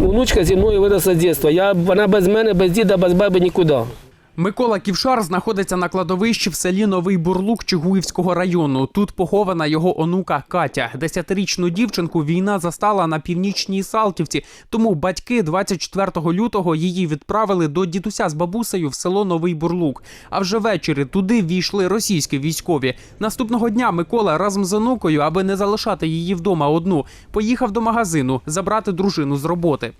Внучка зі мною виросла з дитинства. Я, вона без мене, без діда, без баби нікуди. Микола Ківшар знаходиться на кладовищі в селі Новий Бурлук Чигуївського району. Тут похована його онука Катя. Десятирічну дівчинку війна застала на північній Салтівці. Тому батьки 24 лютого її відправили до дідуся з бабусею в село Новий Бурлук. А вже ввечері туди війшли російські військові. Наступного дня Микола разом з онукою, аби не залишати її вдома одну, поїхав до магазину забрати дружину з роботи.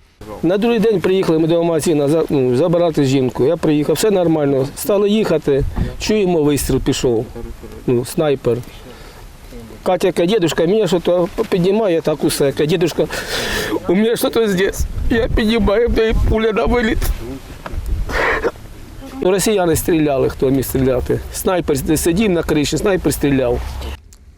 На другий день приїхали ми до магазину ну, забирати жінку. Я приїхав, все нормально. Стали їхати, чуємо вистріл пішов. Ну, снайпер. Катя каже, дедушка, щось піднімає так усе. Каже, дедушка, у мене щось здесь. Я піднімаю, в неї пуля на виліт. Ну, Росіяни стріляли, хто міг стріляти. Снайпер сидів на криші, снайпер стріляв.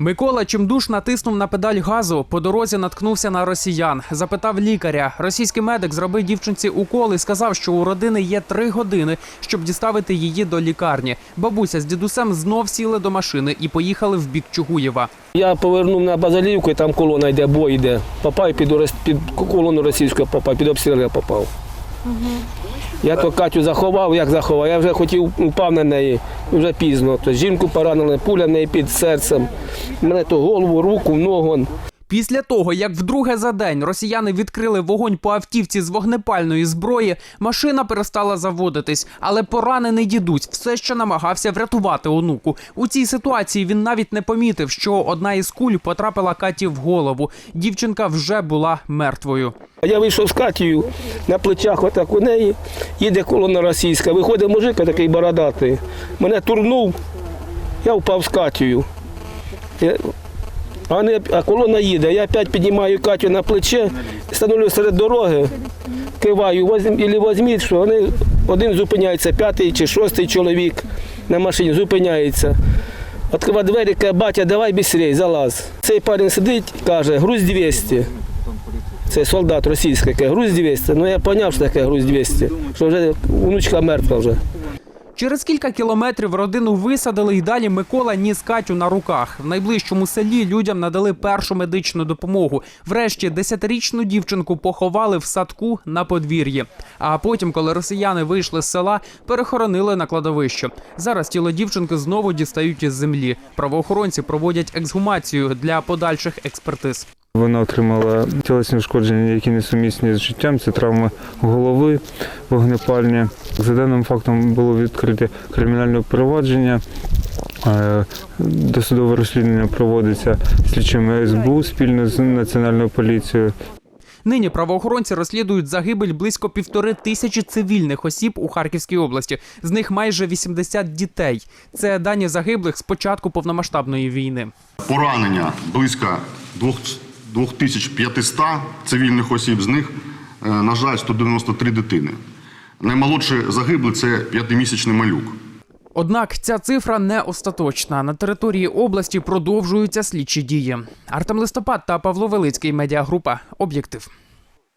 Микола чимдуж натиснув на педаль газу. По дорозі наткнувся на росіян. Запитав лікаря. Російський медик зробив дівчинці укол і сказав, що у родини є три години, щоб діставити її до лікарні. Бабуся з дідусем знов сіли до машини і поїхали в бік Чугуєва. Я повернув на Базалівку, і там колона йде, бой йде. Попав під, під колону російську попав, під обстріл попав. Я то Катю заховав, як заховав. Я вже хотів, упав на неї, вже пізно. То жінку поранили, пуля в неї під серцем. Мене то голову, руку, ногу. Після того, як вдруге за день росіяни відкрили вогонь по автівці з вогнепальної зброї, машина перестала заводитись, але поранений дідусь все ще намагався врятувати онуку. У цій ситуації він навіть не помітив, що одна із куль потрапила Каті в голову. Дівчинка вже була мертвою. Я вийшов з Катією, на плечах отак у неї, їде колона російська. Виходить мужик такий бородатий. Мене турнув, я впав з Катією. А, вони, а колона їде. Я опять піднімаю Катю на плече, становлю серед дороги, киваю, возьм, возьміть, що вони один зупиняється, п'ятий чи шостий чоловік на машині зупиняється. Відкриває двері, каже, батя, давай бістрей, залаз. Цей парень сидить, каже, груз 200. Це солдат російський, каже, груз 200. Ну я зрозумів, що таке груз 200, що вже внучка мертва вже. Через кілька кілометрів родину висадили і далі Микола ніс Катю на руках. В найближчому селі людям надали першу медичну допомогу. Врешті десятирічну дівчинку поховали в садку на подвір'ї. А потім, коли росіяни вийшли з села, перехоронили на кладовище. Зараз тіло дівчинки знову дістають із землі. Правоохоронці проводять ексгумацію для подальших експертиз. Вона отримала тілесні ушкодження, які несумісні з життям. Це травми голови, вогнепальні. За даним фактом було відкрите кримінальне провадження. Е, Досудове розслідування проводиться слідчими СБУ спільно з національною поліцією. Нині правоохоронці розслідують загибель близько півтори тисячі цивільних осіб у Харківській області. З них майже 80 дітей. Це дані загиблих з початку повномасштабної війни. Поранення близько двох- 2500 цивільних осіб, з них, е, на жаль, 193 дитини. Наймолодший загиблий це п'ятимісячний малюк. Однак ця цифра не остаточна. На території області продовжуються слідчі дії. Артем Листопад та Павло Велицький медіагрупа Об'єктив.